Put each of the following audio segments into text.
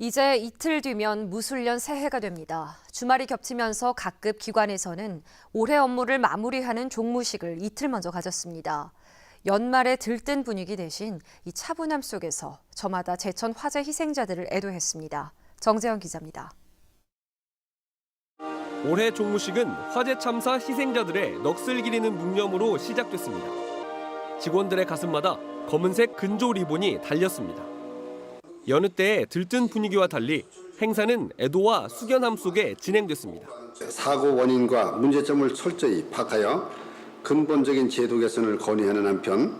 이제 이틀 뒤면 무술년 새해가 됩니다. 주말이 겹치면서 각급 기관에서는 올해 업무를 마무리하는 종무식을 이틀 먼저 가졌습니다. 연말에 들뜬 분위기 대신 이 차분함 속에서 저마다 제천 화재 희생자들을 애도했습니다. 정재현 기자입니다. 올해 종무식은 화재 참사 희생자들의 넋을 기리는 묵념으로 시작됐습니다. 직원들의 가슴마다 검은색 근조 리본이 달렸습니다. 여느 때의 들뜬 분위기와 달리 행사는 애도와 숙연함 속에 진행됐습니다. 사고 원인과 문제점을 철저히 파악하여 근본적인 제도 개선을 건의하는 한편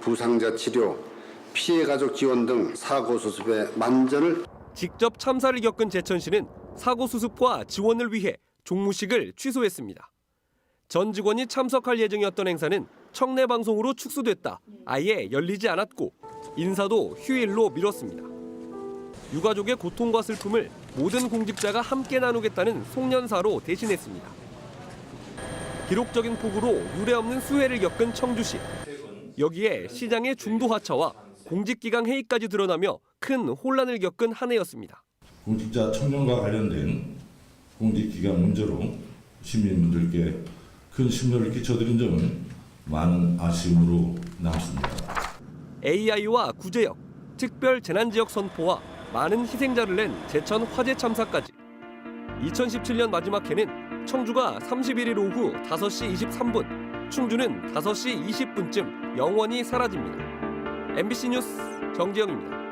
부상자 치료, 피해 가족 지원 등 사고 수습에 만전을 직접 참사를 겪은 제천시는 사고 수습과 지원을 위해 종무식을 취소했습니다. 전 직원이 참석할 예정이었던 행사는 청내 방송으로 축소됐다. 아예 열리지 않았고 인사도 휴일로 미뤘습니다. 유가족의 고통과 슬픔을 모든 공직자가 함께 나누겠다는 송년사로 대신했습니다. 기록적인 폭우로 유례 없는 수해를 겪은 청주시. 여기에 시장의 중도 하차와 공직기강 회의까지 드러나며 큰 혼란을 겪은 한 해였습니다. 공직자 청년과 관련된 공직기관 문제로 시민분들께 큰 심려를 끼쳐드린 점은 많은 아쉬움으로 남습니다. AI와 구제역, 특별 재난지역 선포와 많은 희생자를 낸 제천 화재 참사까지 2017년 마지막 해는 청주가 31일 오후 5시 23분, 충주는 5시 20분쯤 영원히 사라집니다. MBC 뉴스 정지영입니다.